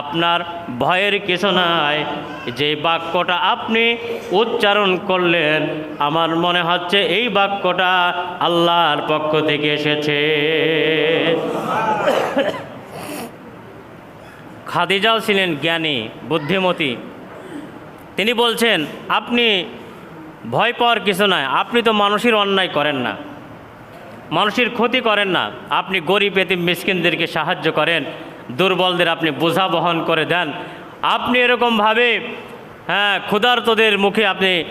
আপনার ভয়ের কিছু নাই। যে বাক্যটা আপনি উচ্চারণ করলেন, আমার মনে হচ্ছে এই বাক্যটা আল্লাহর পক্ষ থেকে এসেছে। খাদিজাও ছিলেন জ্ঞানী, বুদ্ধিমতী। তিনি বলছেন, আপনি ভয় পাওয়ার কিছু নয় আপনি তো মানুষের অন্যায় করেন না। মানুষের ক্ষতি করেন না। আপনি গরিব, এতিম, মিসকিনদেরকে সাহায্য করেন। দুর্বলদের আপনি বোঝা বহন করে দেন। আপনি এরকমভাবে হ্যাঁ ক্ষুধার্তদের মুখে আপনি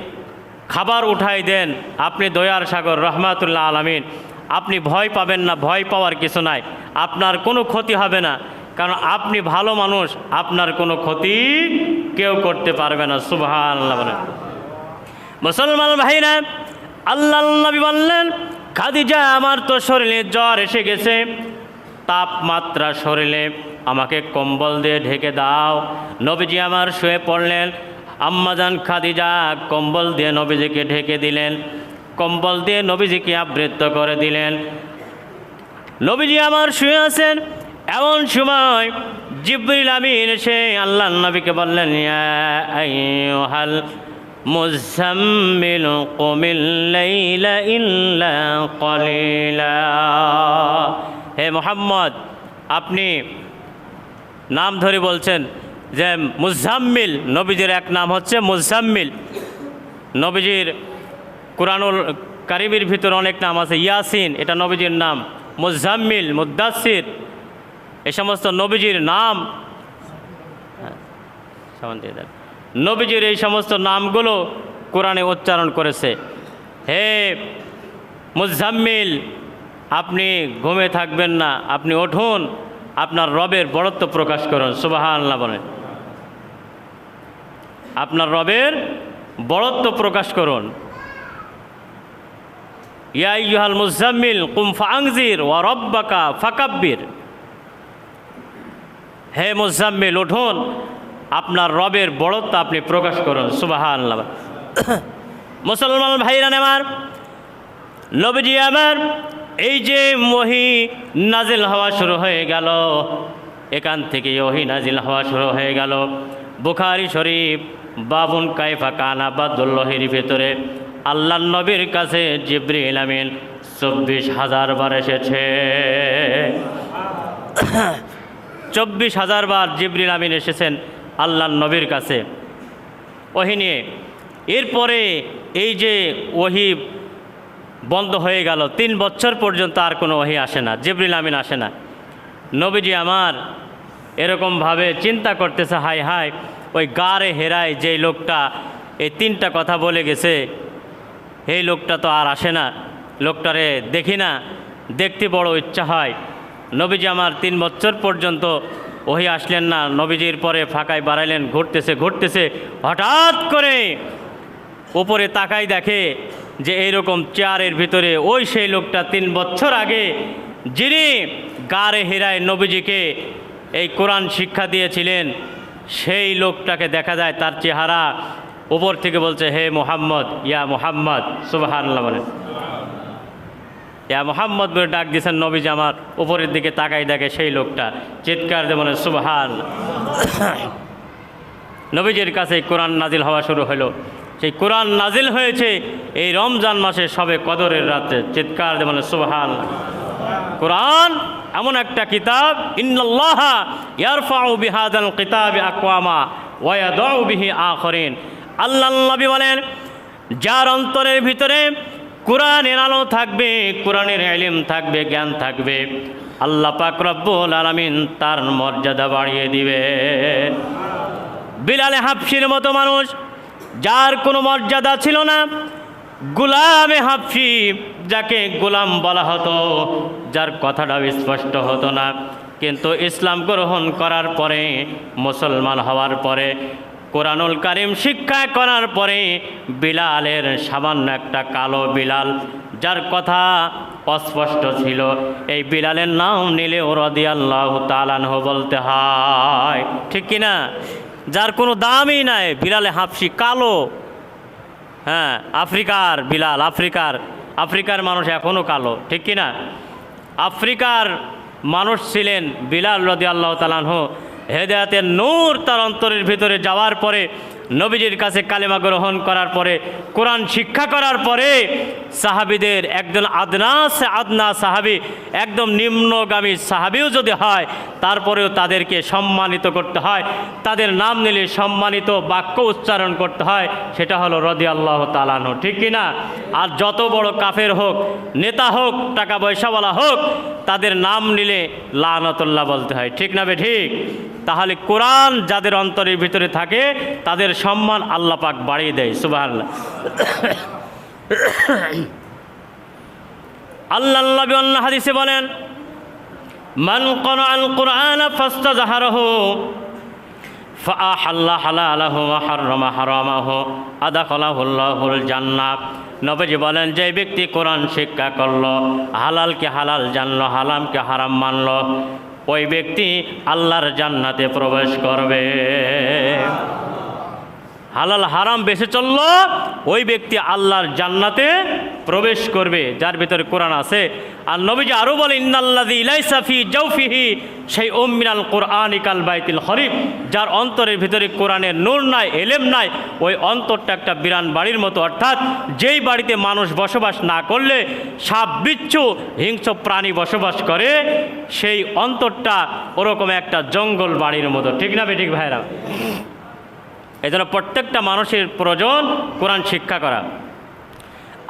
খাবার উঠাই দেন। আপনি দয়ার সাগর, রহমাতুল্লাহ আলমিন। আপনি ভয় পাবেন না, ভয় পাওয়ার কিছু নাই। আপনার কোনো ক্ষতি হবে না। কারণ আপনি ভালো মানুষ, আপনার কোনো ক্ষতি কেউ করতে পারবে না। সুবাহ মুসলমান ভাইরা, আল্লাহ নবী বললেন, খাদিজা আমার তো শরীরে জ্বর এসে গেছে, তাপমাত্রা শরীরে আমাকে কম্বল দিয়ে ঢেকে দাও। নবীজি আমার শুয়ে পড়লেন। আম্মাজান খাদিজা কম্বল দিয়ে নবীজিকে ঢেকে দিলেন। কম্বল দিয়ে নবীজিকে আবৃত্ত করে দিলেন। নবীজি আমার শুয়ে আছেন। এমন সময় জিব্রিল আমিন এসে আল্লাহ নবীকে বললেন, ইয়া আইয়ুহাল মুজাম্মিল কুমিল ইল্লা হে মোহাম্মদ, আপনি নাম ধরে বলছেন যে মুজাম্মিল, নবীজির এক নাম হচ্ছে মুজাম্মিল। নবীজির কোরআনুল কারিবির ভিতর অনেক নাম আছে, ইয়াসিন, এটা নবীজির নাম। মুজাম্মিল মুদাসির এ সমস্ত নবীজির নাম। হ্যাঁ। নবীজির এই সমস্ত নামগুলো কোরআনে উচ্চারণ করেছে। হে মুজাম্মিল, আপনি ঘুমে থাকবেন না, আপনি উঠুন। আপনার রবের বড়ত্ব প্রকাশ করুন সুবাহ আল্লাহ বলেন। আপনার রবের বড়ত্ব প্রকাশ করুন। ইয়া ইউহাল মুজাম্মিল কুম আংজির ওয়া রব্বাকা ফাকাব্বির। হে মুজাম্মিল উঠুন। আপনার রবের বড়ত্ব আপনি প্রকাশ করুন সুবাহ আল্লাহ মুসলমান ভাইরান আমার নবীজি আমার এই যে মহি নাজিল হওয়া শুরু হয়ে গেল, এখান থেকে ওহি নাজিল হওয়া শুরু হয়ে গেল। বুখারি শরীফ, বাবুন কাইফা কানা বাদুল্লাহির ভেতরে। আল্লাহ নবীর কাছে জিব্রিল আমিন চব্বিশ হাজার বার এসেছে। চব্বিশ হাজার বার জিবরিল আমিন এসেছেন আল্লাহ নবীর কাছে। ওহি নিয়ে, এরপরে এই যে ওহি বন্ধ হয়ে গেল। তিন বছর পর্যন্ত আর কোনো ওহি আসে না, জিবরিল আমিন আসে না। নবীজি আমার এরকমভাবে চিন্তা করতেছে, হাই হাই, ওই গারে হেরায় যেই লোকটা এই তিনটা কথা বলে গেছে, এই লোকটা তো আর আসে না, লোকটারে দেখি না, দেখতে বড় ইচ্ছা হয়। নবীজি আমার তিন বছর পর্যন্ত ওহি আসলেন না, নবীজির পরে ফাঁকায় বাড়াইলেন, ঘুরতেছে ঘুরতেছে, হঠাৎ করে উপরে তাকাই দেখে যে এইরকম চেয়ারের ভিতরে ওই সেই লোকটা তিন বছর আগে যিনি গারে হেরায় নবীজিকে এই কোরআন শিক্ষা দিয়েছিলেন, সেই লোকটাকে দেখা যায় তার চেহারা উপর থেকে বলছে, হে মোহাম্মদ, ইয়া মোহাম্মদ। সুবাহ ইয়া মোহাম্মদ বলে ডাক দিয়েছেন নবীজ আমার উপরের দিকে তাকাই দেখে সেই লোকটা। চিৎকার দিয়ে বলে, সুবাহান নবীজির কাছে কোরআন নাজিল হওয়া শুরু হলো। সেই কোরআন নাজিল হয়েছে এই রমজান মাসে সবে কদরের রাতে। চিৎকার বলে সুবাহান কোরআন এমন একটা কিতাব বিহাদাল কিতাব আল্লাহ বলেন, যার অন্তরের ভিতরে কোরআনের আলো থাকবে, কোরআনের এলিম থাকবে, জ্ঞান থাকবে, আল্লাহ পাক আলামিন তার মর্যাদা বাড়িয়ে দিবে বিলালে হাফসির মতো মানুষ যার কোনো মর্যাদা ছিল না, গুলামে হাফসি যাকে গোলাম বলা হতো, যার কথাটা স্পষ্ট হতো না। কিন্তু ইসলাম গ্রহণ করার পরে, মুসলমান হওয়ার পরে, কোরআনুল কারিম শিক্ষা করার পরে, বিলালের সামান্য একটা কালো বিলাল, যার কথা অস্পষ্ট ছিল। এই বিলালের নাম নিলে রদি আল্লাহ তালানহ বলতে হয়, ঠিক কিনা? যার কোনো দামই নাই। বিলালে হাফসি কালো। হ্যাঁ আফ্রিকার বিলাল, আফ্রিকার আফ্রিকার মানুষ এখনও কালো, ঠিক কি না আফ্রিকার মানুষ ছিলেন বিলাল রদি আল্লাহ তালানহ হেদায়াতের নূর তার অন্তরের ভিতরে যাওয়ার পরে নবীজির কাছে কালেমা গ্রহণ করার পরে, কোরআন শিক্ষা করার পরে সাহাবিদের একজন আদনা আদনা সাহাবি, একদম নিম্নগামী সাহাবিও যদি হয়, তারপরেও তাদেরকে সম্মানিত করতে হয়, তাদের নাম নিলে সম্মানিত বাক্য উচ্চারণ করতে হয়, সেটা হলো রদি আল্লাহ তালানো ঠিক কি না? আর যত বড় কাফের হোক, নেতা হোক, টাকা পয়সাওয়ালা হোক, তাদের নাম নিলে লানতুল্লাহ বলতে হয়। ঠিক না বে ঠিক? তাহলে কোরআন যাদের অন্তরের ভিতরে থাকে, তাদের সম্মান আল্লাহ পাক বাড়িয়ে দেয় সুবাহ আল্লাহ আল্লাহ হাদিসে বলেন, মান কন আল কোরআন নবজি বলেন, যে ব্যক্তি কোরআন শিক্ষা করল, হালালকে হালাল জানলো, হালামকে হারাম মানলো ওই ব্যক্তি আল্লাহর জান্নাতে প্রবেশ করবে। হালাল হারাম বেসে চলল ওই ব্যক্তি আল্লাহর জান্নাতে প্রবেশ করবে, যার ভিতরে কোরআন আছে। আর নবীজি আরও বলে ইন্নাল্লাদি ইলাইসাফি জৌফিহি সেই ওমিনাল কোরআন ইকাল বাইতিল হরিফ যার অন্তরের ভিতরে কোরআনের নূর নাই, এলেম নাই, ওই অন্তরটা একটা বিরান বাড়ির মতো। অর্থাৎ যেই বাড়িতে মানুষ বসবাস না করলে সাপ বিচ্ছু হিংস্র প্রাণী বসবাস করে, সেই অন্তরটা ওরকম একটা জঙ্গল বাড়ির মতো। ঠিক না বেঠিক ভাইরা? এই জন্য প্রত্যেকটা মানুষের প্রয়োজন কোরআন শিক্ষা করা।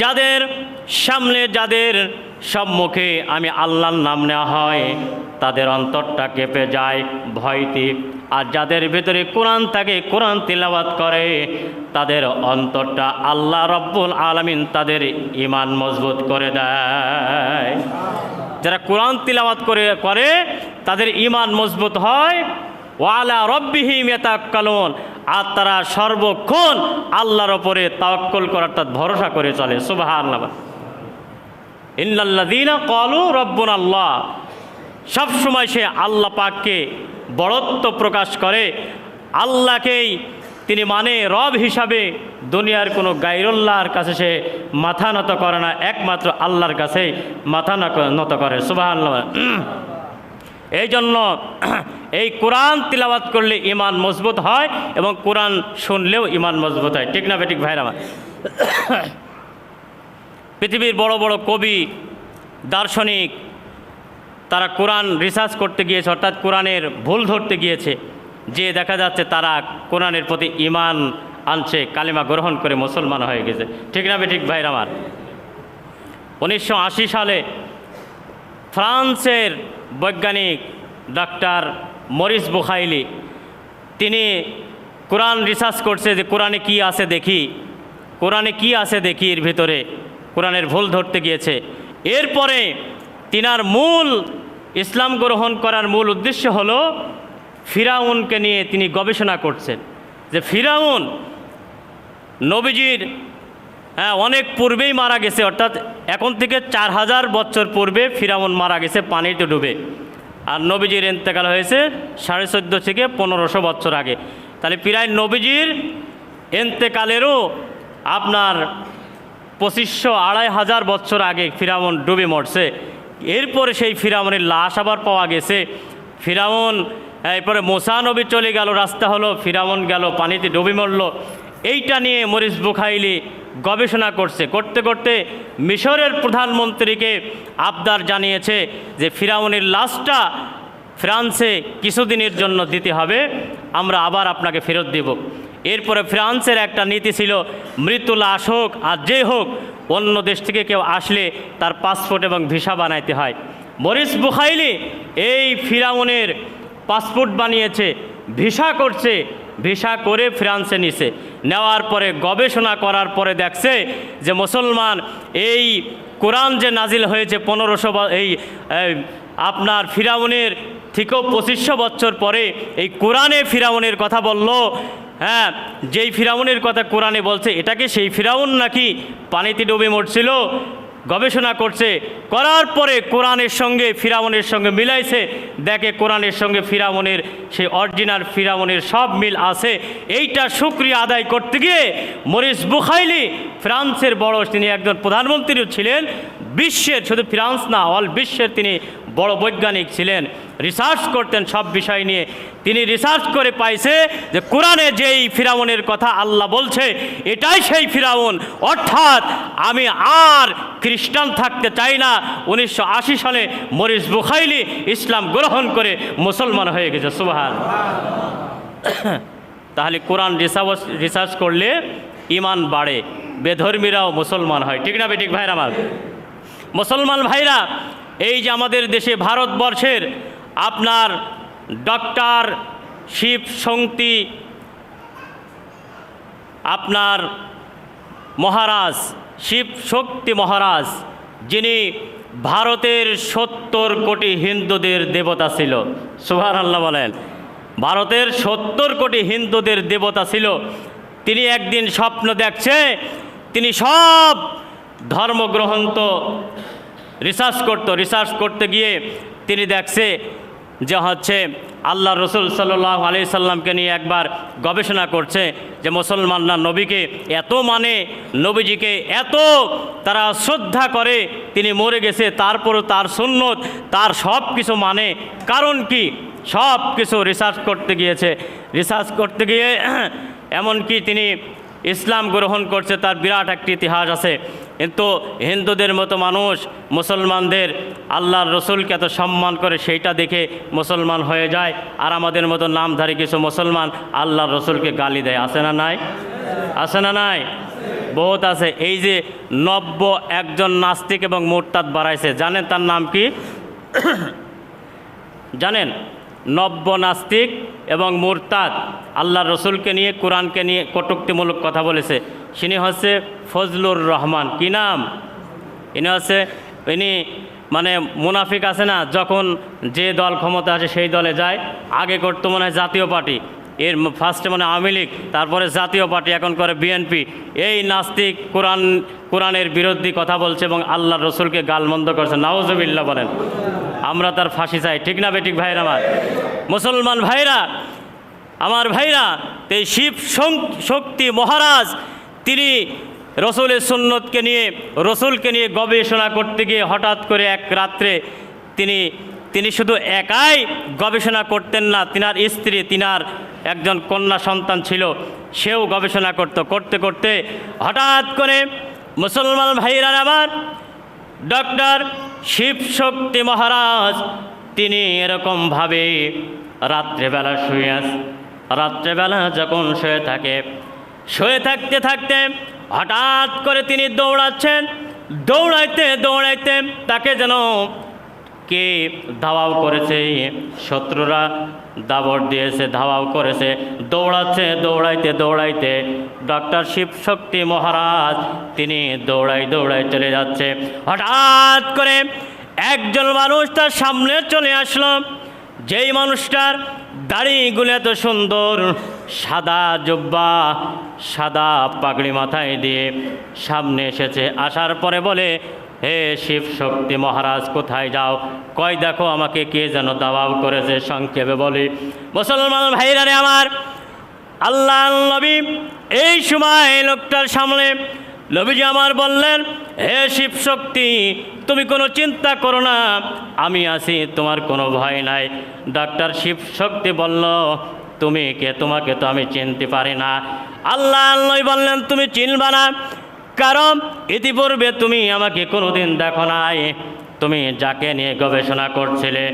যাদের সামনে, যাদের সম্মুখে আমি আল্লাহর নাম নেওয়া হয়, তাদের অন্তরটা কেঁপে যায় ভয়তে। আর যাদের ভিতরে কোরআন থাকে, কোরআন তিলাবাত করে, তাদের অন্তরটা আল্লাহ রব্বুল আলমিন তাদের ইমান মজবুত করে দেয়। যারা কোরআন তিলাবাত করে করে, তাদের ইমান মজবুত হয়। ওয়ালা রব্বিহি মেতাক্কালুন আর তারা সর্বক্ষণ আল্লাহর ওপরে তাওয়াক্কুল করার তার ভরসা করে চলে। ইন্নাল্লাযীনা ক্বালু রব্বুনা আল্লাহ সব সময় সে আল্লাহ পাককে বড়ত্ব প্রকাশ করে। আল্লাহকেই তিনি মানে রব হিসাবে দুনিয়ার কোনো গাইরুল্লাহর কাছে সে মাথা নত করে না, একমাত্র আল্লাহর কাছেই মাথা নত করে। সুবহানাল্লাহ। এই জন্য এই কোরআন তিলাবাত করলে ইমান মজবুত হয় এবং কোরআন শুনলেও ইমান মজবুত হয়। ঠিক না বেঠিক ভাইরা পৃথিবীর বড় বড় কবি, দার্শনিক, তারা কোরআন রিসার্চ করতে গিয়েছে, অর্থাৎ কোরআনের ভুল ধরতে গিয়েছে, যে দেখা যাচ্ছে তারা কোরআনের প্রতি ইমান আনছে, কালিমা গ্রহণ করে মুসলমান হয়ে গেছে। ঠিক না বেঠিক ভাইরা আমার উনিশশো আশি সালে ফ্রান্সের বৈজ্ঞানিক ডাক্তার মরিস বুখাইলি। তিনি কোরআন রিসার্চ করছে যে কোরআনে কি আছে দেখি, কোরআনে কি আছে দেখি এর ভিতরে, কোরআনের ভুল ধরতে গিয়েছে। এরপরে তিনার মূল ইসলাম গ্রহণ করার মূল উদ্দেশ্য হলো ফিরাউনকে নিয়ে তিনি গবেষণা করছেন। যে ফিরাউন নবীজির হ্যাঁ অনেক পূর্বেই মারা গেছে, অর্থাৎ এখন থেকে চার হাজার বছর পূর্বে ফিরামন মারা গেছে, পানিতে ডুবে। আর নবীজির ইন্তেকাল হয়েছে সাড়ে চোদ্দ থেকে পনেরোশো বছর আগে। তাহলে প্রায় নবীজির এন্তেকালেরও আপনার পঁচিশশো আড়াই হাজার বছর আগে ফিরামন ডুবে মরছে। এরপরে সেই ফিরামনের লাশ আবার পাওয়া গেছে। ফিরামন এরপরে মোসা নবী চলে গেল, রাস্তা হলো ফিরামন গেল, পানিতে ডুবে মরল। এইটা নিয়ে মরিস বুখাইলি গবেষণা করছে, করতে করতে মিশরের প্রধানমন্ত্রীকে আবদার জানিয়েছে যে ফিরাউনের লাশটা ফ্রান্সে কিছুদিনের জন্য দিতে হবে, আমরা আবার আপনাকে ফেরত দেব। এরপরে ফ্রান্সের একটা নীতি ছিল, মৃত্যু লাশ হোক আর যে হোক, অন্য দেশ থেকে কেউ আসলে তার পাসপোর্ট এবং ভিসা বানাইতে হয়। মরিস বুখাইলি এই ফিরাউনের পাসপোর্ট বানিয়েছে, ভিসা করছে, ভিসা করে ফ্রান্সে নিছে। নেওয়ার পরে, গবেষণা করার পরে দেখছে যে মুসলমান এই কোরআন যে নাজিল হয়েছে পনেরোশো এই আপনার ফিরাউনের থেকেও পঁচিশশো বছর পরে, এই কোরআনে ফিরাউনের কথা বলল। হ্যাঁ যেই ফিরাউনের কথা কোরআনে বলছে এটাকে সেই ফিরাউন নাকি? পানিতে ডুবে মরছিল। গবেষণা করছে, করার পরে কোরআনের সঙ্গে ফিরাউনের সঙ্গে মিলাইছে, দেখে কোরআনের সঙ্গে ফিরাউনের, সে অরিজিনাল ফিরাউনের সব মিল আছে। এইটা সুক্রিয়া আদায় করতে গিয়ে মরিস বুখাইলি, ফ্রান্সের বড় তিনি একজন প্রধানমন্ত্রীও ছিলেন, বিশ্বের শুধু ফ্রান্স না, অল বিশ্বের তিনি বড় বৈজ্ঞানিক ছিলেন রিসার্চ করতেন সব বিষয় নিয়ে। তিনি রিসার্চ করে পাইছে যে কোরআনে যেই ফিরাউনের কথা আল্লাহ বলছে, এটাই সেই ফিরাউন। অর্থাৎ আমি আর খ্রিস্টান থাকতে চাই না। উনিশশো আশি সালে মরিস বুখাইলি ইসলাম গ্রহণ করে মুসলমান হয়ে গেছে। সুবাহান। তাহলে কোরআন রিসার্চ রিসার্চ করলে ইমান বাড়ে। বেধর্মীরাও মুসলমান হয়। ঠিক না বেঠিক ভাইরা আমার? মুসলমান ভাইরা এই যে আমাদের দেশে ভারতবর্ষের আপনার ডক্টর শিব শক্তি, আপনার মহারাজ, শিব শক্তি মহারাজ, যিনি ভারতের সত্তর কোটি হিন্দুদের দেবতা ছিল। সুভার আল্লাহ বলেন। ভারতের সত্তর কোটি হিন্দুদের দেবতা ছিল। তিনি একদিন স্বপ্ন দেখছে, তিনি সব ধর্মগ্রন্থ রিসার্চ করত রিসার্চ করতে গিয়ে তিনি দেখছে যে হচ্ছে আল্লাহ রসুল সাল্লাহ আলি সাল্লামকে নিয়ে একবার গবেষণা করছে যে মুসলমানরা নবীকে এত মানে নবীজিকে এত তারা শ্রদ্ধা করে তিনি মরে গেছে, তারপরও তার সুন্নত, তার সব কিছু মানে। কারণ কি? সব কিছু রিসার্চ করতে গিয়েছে। রিসার্চ করতে গিয়ে এমনকি তিনি ইসলাম গ্রহণ করছে, তার বিরাট একটি ইতিহাস আছে। কিন্তু হিন্দুদের মতো মানুষ, মুসলমানদের আল্লাহর রসুলকে এত সম্মান করে সেইটা দেখে মুসলমান হয়ে যায়। আর আমাদের মতো নামধারী কিছু মুসলমান আল্লাহর রসুলকে গালি দেয়। আছে না নাই? আছে না নাই? বহুত আছে। এই যে নব্য একজন নাস্তিক এবং মোরতাদ বাড়াইছে। জানেন তার নাম কি? জানেন? নব্য নাস্তিক এবং মুরতাদ। আল্লাহ রসুলকে নিয়ে, কোরআনকে নিয়ে কটুক্তিমূলক কথা বলেছে। তিনি হচ্ছে ফজলুর রহমান। কি নাম? ইনি হচ্ছে, ইনি মানে মুনাফিক আছে না, যখন যে দল ক্ষমতা আছে সেই দলে যায়। আগে করতো মনে হয় জাতীয় পার্টি। এর ফার্স্টে মানে আওয়ামী লীগ, তারপরে জাতীয় পার্টি, এখন করে বিএনপি। এই নাস্তিক কোরআন, কোরআনের বিরোধী কথা বলছে এবং আল্লাহ রসুলকে গালমন্দ করছে। নাওজবিল্লা বলেন। আমরা তার ফাঁসি চাই, ঠিক না বেটিক ভাইরা আমার? মুসলমান ভাইরা, আমার ভাইরা, এই শিব শক্তি মহারাজ, তিনি রসুলের সুন্নতকে নিয়ে, রসুলকে নিয়ে গবেষণা করতে গিয়ে হঠাৎ করে এক রাত্রে তিনি তিনি শুধু একাই গবেষণা করতেন না, তিনার স্ত্রী, তিনার একজন কন্যা সন্তান ছিল, সেও গবেষণা করত। করতে করতে হঠাৎ করে মুসলমান ভাইরা আবার ডক্টর শিব শক্তি মহারাজ, তিনি এরকমভাবে রাত্রেবেলা শুয়ে আস, রাত্রেবেলা যখন শুয়ে থাকে, শুয়ে থাকতে থাকতে হঠাৎ করে তিনি দৌড়াচ্ছেন, দৌড়াইতে দৌড়াইতে তাকে যেন কে ধাওয়াও করেছে শত্রুরা দাবর দিয়েছে, ধাওয়াও করেছে। দৌড়াচ্ছে, দৌড়াইতে দৌড়াইতে ডক্টর শিবশক্তি মহারাজ, তিনি দৌড়াই দৌড়াই চলে যাচ্ছে। হঠাৎ করে একজন মানুষ তার সামনে চলে আসলো। যেই মানুষটার দাড়িগুলো এত সুন্দর, সাদা জুব্বা, সাদা পাগড়ি মাথায় দিয়ে সামনে এসেছে। আসার পরে বলে হে শিব শক্তি মহারাজ, কোথায় যাও? কয় দেখো আমাকে কে যেন দাবাব করেছে সংক্ষেপে বলি। মুসলমান ভাইরা রে আমার, আল্লাহ নবী, এই সময় লোকটার সামনে নবীজি আমার বললেন, হে শিব শক্তি, তুমি কোনো চিন্তা করো না, আমি আছি, তোমার কোনো ভয় নাই। ডাক্তার শিব শক্তি বলল, তুমি কে? তোমাকে তো আমি চিনতে পারি না। আল্লাহ নবী বললেন, তুমি চিনবা না? কারণ ইতিপূর্বে তুমি আমাকে কোনোদিন দেখো নাই। তুমি যাকে নিয়ে গবেষণা করছিলে,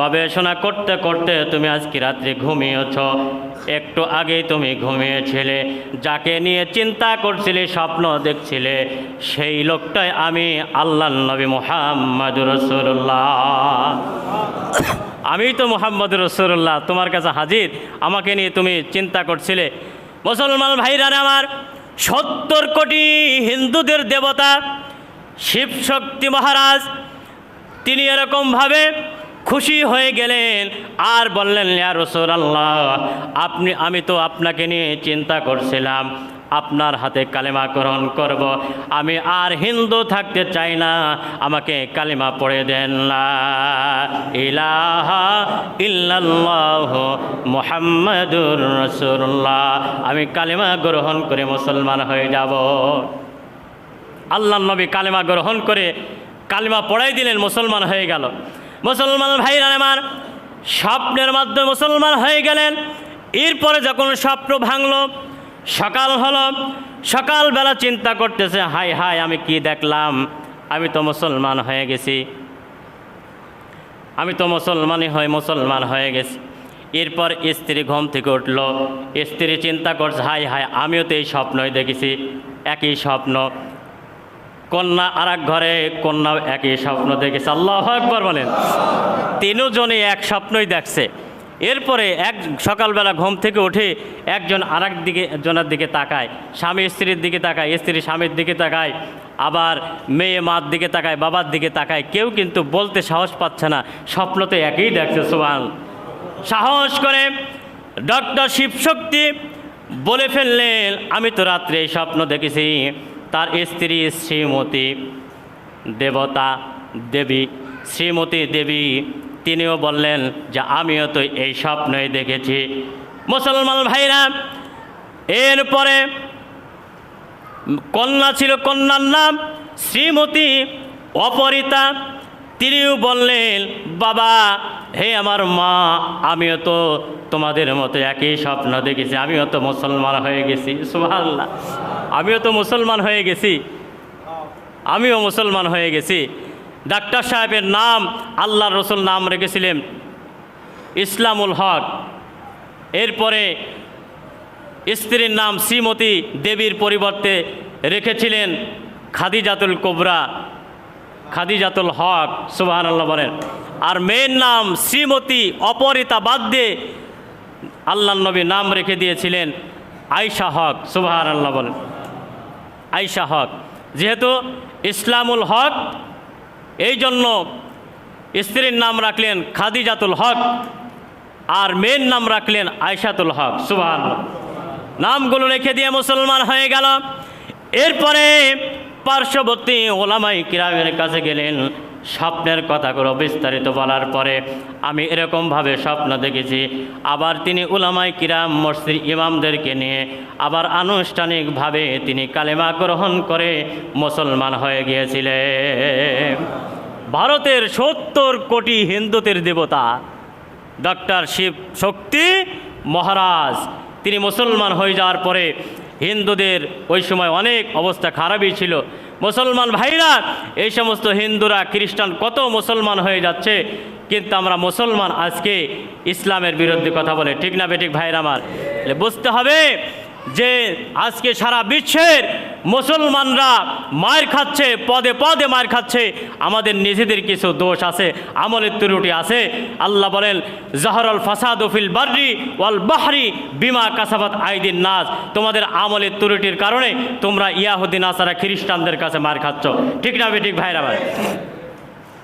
গবেষণা করতে করতে তুমি আজকে রাত্রে ঘুমিয়েছ। একটু আগেই তুমি ঘুমিয়েছিলে, যাকে নিয়ে চিন্তা করছিলে, স্বপ্ন দেখছিলে, সেই লোকটাই আমি আল্লাহ নবী মোহাম্মদ রসুল্লাহ আমি তো মোহাম্মদ রসুল্লাহ তোমার কাছে হাজির। আমাকে নিয়ে তুমি চিন্তা করছিলে। মুসলমান ভাইরা আমার সত্তর কোটি হিন্দুদের দেবতা, শিবশক্তি মহারাজ, তিনি এরকমভাবে খুশি হয়ে গেলেন। আর বললেন, ইয়া রসুলাল্লাহ, আপনি, আমি তো আপনাকে নিয়ে চিন্তা করছিলাম। আপনার হাতে কালেমা গ্রহণ করব। আমি আর হিন্দু থাকতে চাই না। আমাকে কালেমা পড়ে দেন ইলাহা ইল্লাল্লাহ মুহাম্মাদুর রাসূলুল্লাহ। আমি কালেমা গ্রহণ করে মুসলমান হয়ে যাব। আল্লাহ নবী কালেমা গ্রহণ করে কালেমা পড়াই দিলেন, মুসলমান হয়ে গেল। মুসলমান ভাইরা আমার, স্বপ্নের মাধ্যমে মুসলমান হয়ে গেলেন। এরপরে যখন স্বপ্ন ভাঙল সকাল হলো, সকালবেলা চিন্তা করতেছে, হাই হাই, আমি কি দেখলাম? আমি তো মুসলমান হয়ে গেছি। আমি তো মুসলমানই হয়ে, মুসলমান হয়ে গেছি। এরপর স্ত্রী ঘুম থেকে উঠল। স্ত্রী চিন্তা করছে, হাই হাই, আমিও তো এই স্বপ্নই দেখেছি, একই স্বপ্ন। কন্যা আর ঘরে, কন্যাও একই স্বপ্ন দেখেছে। আল্লাহ একবার বলেন। তিনজনে এক স্বপ্নই দেখছে। এরপরে এক সকালবেলা ঘুম থেকে উঠে একজন আর দিকে জনের দিকে তাকায়। স্বামী স্ত্রীর দিকে তাকায়, স্ত্রী স্বামীর দিকে তাকায়, আবার মেয়ে মার দিকে তাকায়, বাবার দিকে তাকায়। কেউ কিন্তু বলতে সাহস পাচ্ছে না। স্বপ্ন তো একই দেখছে সোহান সাহস করে ডক্টর শিবশক্তি বলে ফেললেন, আমি তো রাত্রে এই স্বপ্ন দেখেছি। তার স্ত্রী শ্রীমতী দেবতা দেবী, শ্রীমতী দেবী তিনিও বললেন যে আমিও তো এই স্বপ্নই দেখেছি। মুসলমান ভাইরা, এরপরে কন্যা ছিল কন্যার নাম শ্রীমতী অপরিতা। তিনিও বললেন, বাবা, হে আমার মা, আমিও তো তোমাদের মতো একই স্বপ্ন দেখেছি। আমিও তো মুসলমান হয়ে গেছি। সুভাল্লাহ আমিও তো মুসলমান হয়ে গেছি। আমিও মুসলমান হয়ে গেছি। ডাক্তার সাহেবের নাম আল্লাহ রসুল নাম রেখেছিলেন ইসলামুল হক। এরপরে স্ত্রীর নাম শ্রীমতী দেবীর পরিবর্তে রেখেছিলেন খাদিজাতুল কোবরা। খাদিজাতুল হক সুবাহান আল্লাহ বলেন। আর মেয়ের নাম শ্রীমতী অপরিতা বাদ দিয়ে আল্লাহ নবী নাম রেখে দিয়েছিলেন আয়শা হক সুবাহান আল্লাহ বলেন। আয়শা হক। যেহেতু ইসলামুল হক এই জন্য স্ত্রীর নাম রাখলেন খাদিজাতুল হক আর মেয়ের নাম রাখলেন আয়সাতুল হক সুভান নামগুলো রেখে দিয়ে মুসলমান হয়ে গেল। এরপরে পার্শ্ববর্তী ওলামাই কিরামের কাছে গেলেন। স্বপ্নের কথাগুলো বিস্তারিত বলার পরে আমি এরকমভাবে স্বপ্ন দেখেছি। আবার তিনি উলামাই কিরাম, মসজিদ ইমামদেরকে নিয়ে আবার আনুষ্ঠানিকভাবে তিনি কালেমা গ্রহণ করে মুসলমান হয়ে গিয়েছিলেন। ভারতের সত্তর কোটি হিন্দুদের দেবতা, ডক্টর শিব শক্তি মহারাজ, তিনি মুসলমান হয়ে যাওয়ার পরে হিন্দুদের ওই সময় অনেক অবস্থা খারাপই ছিল। মুসলমান ভাইরা, এই সমস্ত হিন্দুরা, খ্রিস্টান, কত মুসলমান হয়ে যাচ্ছে, কিন্তু আমরা মুসলমান আজকে ইসলামের বিরুদ্ধে কথা বলে, ঠিক না বেঠিক ভাইরা আমার? বুঝতে হবে যে আজকে সারা বিশ্বের মুসলমানরা মার খাচ্ছে, পদে পদে মার খাচ্ছে, আমাদের নিজেদের কিছু দোষ আছে আমলের ত্রুটি আছে। আল্লাহ বলেন, জাহরল ফাসাদ ফিল বার্রি ওয়াল বাহরি বিমা কাসাবাত আইদিন নাজ তোমাদের আমলের ত্রুটির কারণে তোমরা ইয়াহুদ্দিন আসারা খ্রিস্টানদের কাছে মার খাচ্ছ। ঠিক না বেঠিক ভাইরা ভাই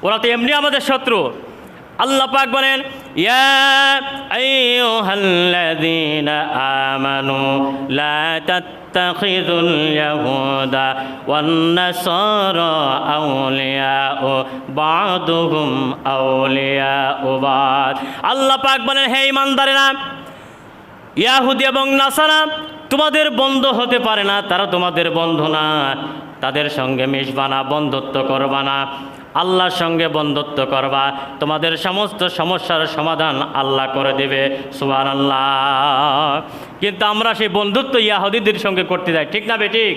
ওরা তো এমনি আমাদের শত্রু। আল্লাহ পাক বলেন আমানু লা ইয়াহুদা ওয়ান নাসারা আউলিয়াউ বা'দুহুম আউলিয়াউ বা'দ। আল্লাহ পাক বলেন, হে ঈমানদারেরা, ইয়াহুদি এবং নাসারা তোমাদের বন্ধ হতে পারে না, তারা তোমাদের বন্ধু না। তাদের সঙ্গে মিশবা না, বন্ধুত্ব করবা না। আল্লাহর সঙ্গে বন্ধুত্ব করবা। তোমাদের সমস্ত সমস্যার সমাধান আল্লাহ করে দেবে। সুবান আল্লাহ কিন্তু আমরা সেই বন্ধুত্ব ইয়াহুদিদের সঙ্গে করতে যাই। ঠিক না বেঠিক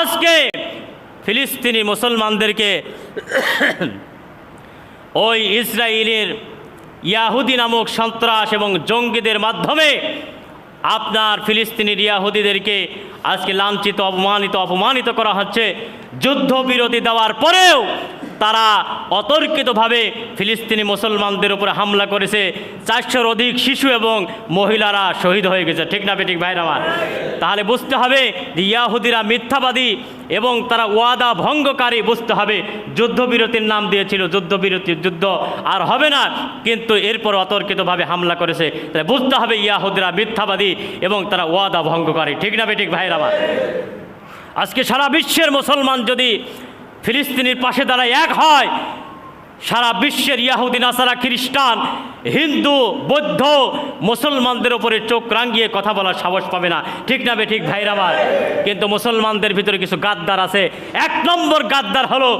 আজকে ফিলিস্তিনি মুসলমানদেরকে ওই ইসরায়েলের ইয়াহুদি নামক সন্ত্রাস এবং জঙ্গিদের মাধ্যমে আপনার ফিলিস্তিনির ইয়াহুদিদেরকে আজকে লাঞ্ছিত, অপমানিত অপমানিত করা হচ্ছে। যুদ্ধবিরতি দেওয়ার পরেও তারা অতর্কিতভাবে ফিলিস্তিনি মুসলমানদের উপরে হামলা করেছে। চারশোর অধিক শিশু এবং মহিলারা শহীদ হয়ে গেছে। ঠিক না বেঠিক ভাইরা আমার? তাহলে বুঝতে হবে যে ইয়াহুদিরা মিথ্যাবাদী এবং তারা ওয়াদা ভঙ্গকারী বুঝতে হবে। যুদ্ধবিরতির নাম দিয়েছিল, যুদ্ধবিরতি, যুদ্ধ আর হবে না, কিন্তু এরপর অতর্কিতভাবে হামলা করেছে। তাহলে বুঝতে হবে ইয়াহুদিরা মিথ্যাবাদী এবং তারা ওয়াদা ভঙ্গকারী। ঠিক না বেঠিক ভাইরা আমার? আজকে সারা বিশ্বের মুসলমান যদি ফিলিস্তিনির পাশে দাঁড়ায় এক হয়। সারা বিশ্বের ইয়াহুদিন আসারা খ্রিস্টান হিন্দু, বৌদ্ধ, মুসলমানদের ওপরে চোখ রাঙ্গিয়ে কথা বলার সাহস পাবে না। ঠিক না ঠিক ভাইরামার কিন্তু মুসলমানদের ভিতরে কিছু গাদ্দার আছে। এক নম্বর গাদ্দার হলো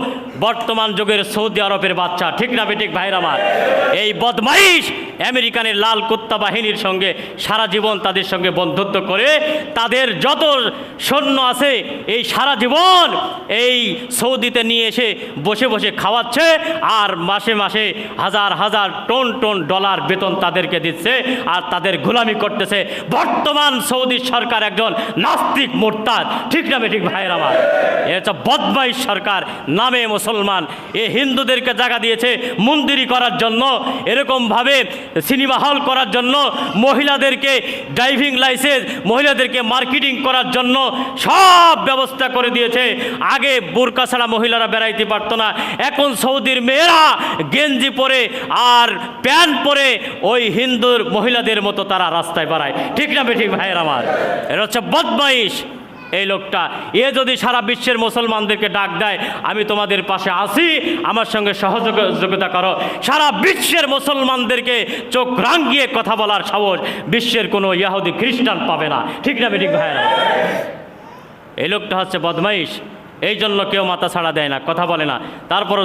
বর্তমান যুগের সৌদি আরবের বাচ্চা ঠিক না ঠিক ভাইরামার এই বদমাইশ আমেরিকানের লাল কুত্তা বাহিনীর সঙ্গে সারা জীবন তাদের সঙ্গে বন্ধুত্ব করে, তাদের যত সৈন্য আছে, এই সারা জীবন এই সৌদিতে নিয়ে এসে বসে বসে খাওয়াচ্ছে, আর মাসে মাসে হাজার হাজার টন টন ডলার বেতন তাদেরকে দিচ্ছে আর তাদের গোলামি করতেছে। বর্তমান সৌদি সরকার একজন নাস্তিক মোরতাদ। ঠিক না ঠিক ভাইয়ের আমার এ হচ্ছে বদমাইশ সরকার, নামে মুসলমান। এ হিন্দুদেরকে জায়গা দিয়েছে মন্দিরি করার জন্য, এরকমভাবে সিনেমা হল করার জন্য, মহিলাদেরকে ড্রাইভিং লাইসেন্স, মহিলাদেরকে মার্কেটিং করার জন্য সব ব্যবস্থা করে দিয়েছে। আগে বোরকা ছাড়া মহিলারা বেড়াইতে পারতো না। এখন সৌদির মেয়েরা গেঞ্জি পরে আর প্যান্ট পরে ওই হিন্দুর মহিলাদের মতো তারা রাস্তায় বাড়ায়। ঠিক না বেঠিক ভাইয়ের আমার এটা হচ্ছে বদমাইশ। এই লোকটা, এ যদি সারা বিশ্বের মুসলমানদেরকে ডাক দেয়, আমি তোমাদের পাশে আসি, আমার সঙ্গে সহযোগিতা করো। সারা বিশ্বের মুসলমানদেরকে চোখ রাঙ্গিয়ে কথা বলার সাহস বিশ্বের কোনো ইয়াহুদি খ্রিস্টান পাবে না। ঠিক না বেঠিক ভাইয়েরা এই লোকটা হচ্ছে বদমাইশ। এই জন্য কেউ মাথা ছাড়া দেয় না, কথা বলে না। তারপরও